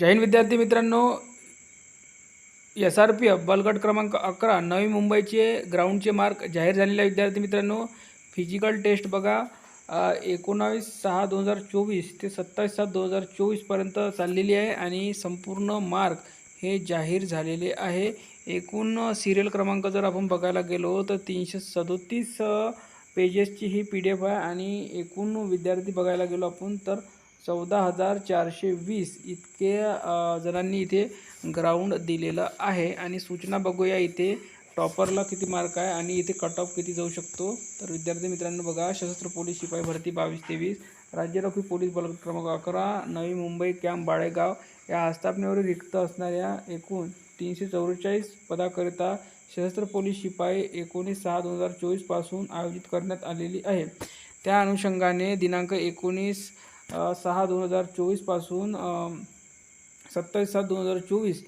जैन विद्यार्थी मित्रांनो S R P F बलगट क्रमांक अकरा नवी मुंबईचे ग्राउंडचे मार्क जाहीर झालेले विद्यार्थी मित्रांनो. फिजिकल टेस्ट बघा. एकोणावीस सहा दोन हजार चोवीस ते सत्तावीस सात दोन हजार चोवीसपर्यंत चाललेली आहे आणि संपूर्ण मार्क हे जाहीर झालेले आहे. एकूण सिरियल क्रमांक जर आपण बघायला गेलो तर तीनशे सदोतीस पेजेसची ही पी डी एफ आहे आणि एकूण विद्यार्थी बघायला गेलो आपण तर चौदा हजार चारशे वीस इतके जणांनी इथे ग्राउंड दिलेलं आहे. आणि सूचना बघूया इथे टॉपरला किती मार्क आहे आणि इथे कट ऑफ किती जाऊ शकतो. तर विद्यार्थी मित्रांनो बघा सशस्त्र पोलीस शिपाई भरती बावीस तेवीस. राज्य राखीव पोलीस बल क्रमांक अकरा नवी मुंबई कॅम्प बाळेगाव. या आस्थापनेवर रिक्त असणाऱ्या एकूण तीनशे चौवेचाळीस पदाकरिता सशस्त्र पोलीस शिपाई एकोणीस सहा दोन हजार चोवीसपासून आयोजित करण्यात आलेली आहे. त्या अनुषंगाने दिनांक एकोणीस सहा दोन हजार चोवीसपासून सत्तावीस सात दोन हजार चोवीस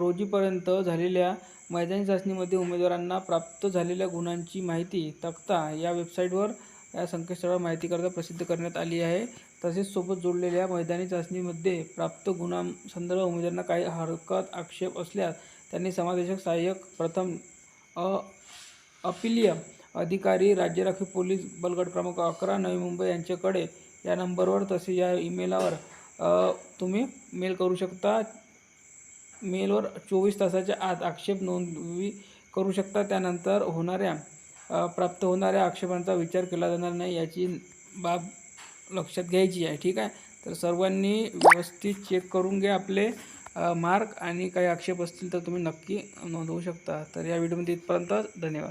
रोजीपर्यंत झालेल्या मैदानी चाचणीमध्ये उमेदवारांना प्राप्त झालेल्या गुणांची माहिती तक्ता या वेबसाईटवर या संकेतस्थळावर माहितीकरता प्रसिद्ध करण्यात आली आहे. तसेच सोबत जोडलेल्या मैदानी चाचणीमध्ये प्राप्त गुणांसंदर्भ उमेदवारांना काही हरकत आक्षेप असल्यास त्यांनी समादेशक सहाय्यक प्रथम अ अपिलीय अधिकारी राज्य राखीव पोलीस बलगट क्रमांक अकरा नवी मुंबई यांच्याकडे या नंबरवर तसे या ईमेलावर तुम्ही मेल करू शकता. मेलवर चोवीस तासाच्या आत आक्षेप नोंदवी करू शकता. त्यानंतर होणाऱ्या प्राप्त होणाऱ्या आक्षेपांचा विचार केला जाणार नाही याची बाब लक्षात घ्यायची आहे. ठीक आहे? तर सर्वांनी व्यवस्थित चेक करून घ्या आपले मार्क आणि काही आक्षेप असतील तर तुम्ही नक्की नोंदवू शकता. तर या व्हिडिओमध्ये इथपर्यंत. धन्यवाद.